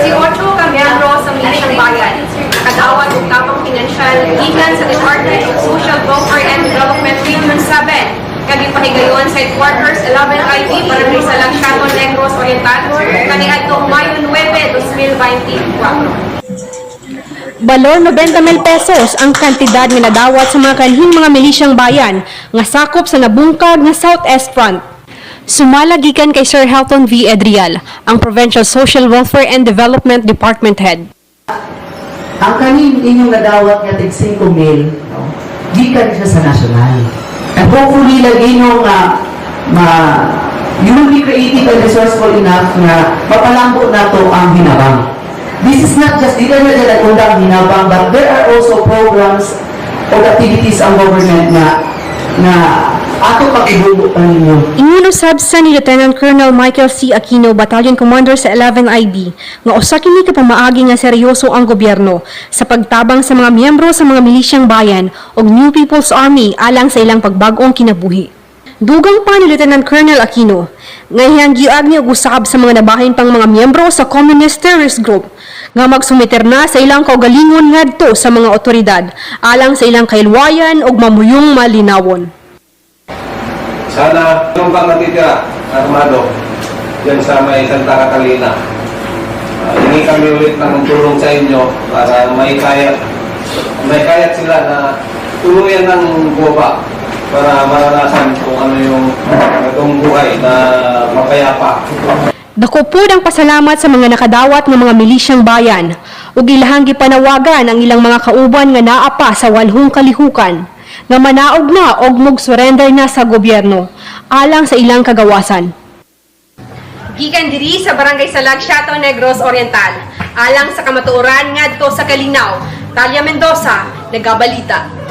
18 ka miyembro sa Milishang Bayan. Nakadawat og tapang pinansyal gikan sa Department of Social Welfare and Development Region 7 kagi pahigayon sa headquarters 11 ID para sa Langshaton Negros Oriental kaniadtong Mayo 9, 2024. Balor 90 mil pesos ang kantidad nga nadawat sa mga kanhing mga milisyang bayan nga sakop sa nabungkag nga Southeast Front. Sumala gikan kay Sir Helton V. Edrial, ang Provincial Social Welfare and Development Department Head. Ang kanin inyong nadawat nga tig 5 mil, no? gikan siya sa national. And hopefully, lagi nyo nga, ma, you will be creative and resourceful enough nga mapalambo na to ang hinabang. This is not just, di na na dyan undang hinabang, but there are also programs or activities ang government na na ato pag-ibubo pa ninyo. Ingunusab sa ni Lieutenant Colonel Michael C. Aquino, Battalion Commander sa 11 IB, nga usa kini ka pamaagi nga seryoso ang gobyerno sa pagtabang sa mga miyembro sa mga milisyang bayan ug New People's Army alang sa ilang pagbag-ong kinabuhi. Dugang pa ni Lieutenant Colonel Aquino, nga iyang giag ni og usab sa mga nabahin pang mga miyembro sa Communist Terrorist Group nga magsumiter na sa ilang kaugalingon ngadto sa mga otoridad alang sa ilang kailwayan ug mamuyong malinawon. Sana yung pang natitira, armado, dyan sa may Santa Catalina. Uh, hindi kami ulit ng tulong sa inyo para may kayat, may kayat sila na tuluyan ng buba para maranasan kung ano yung itong buhay na mapayapa. Dako po ang pasalamat sa mga nakadawat ng mga milisyang bayan ug ilahang gipanawagan ang ilang mga kauban nga naapa sa walhong kalihukan nga manaog na og mug surrender na sa gobyerno alang sa ilang kagawasan. Gikan diri sa Barangay Salag, Shato Negros Oriental, alang sa kamatuoran ngadto sa Kalinaw, Talia Mendoza, nagabalita.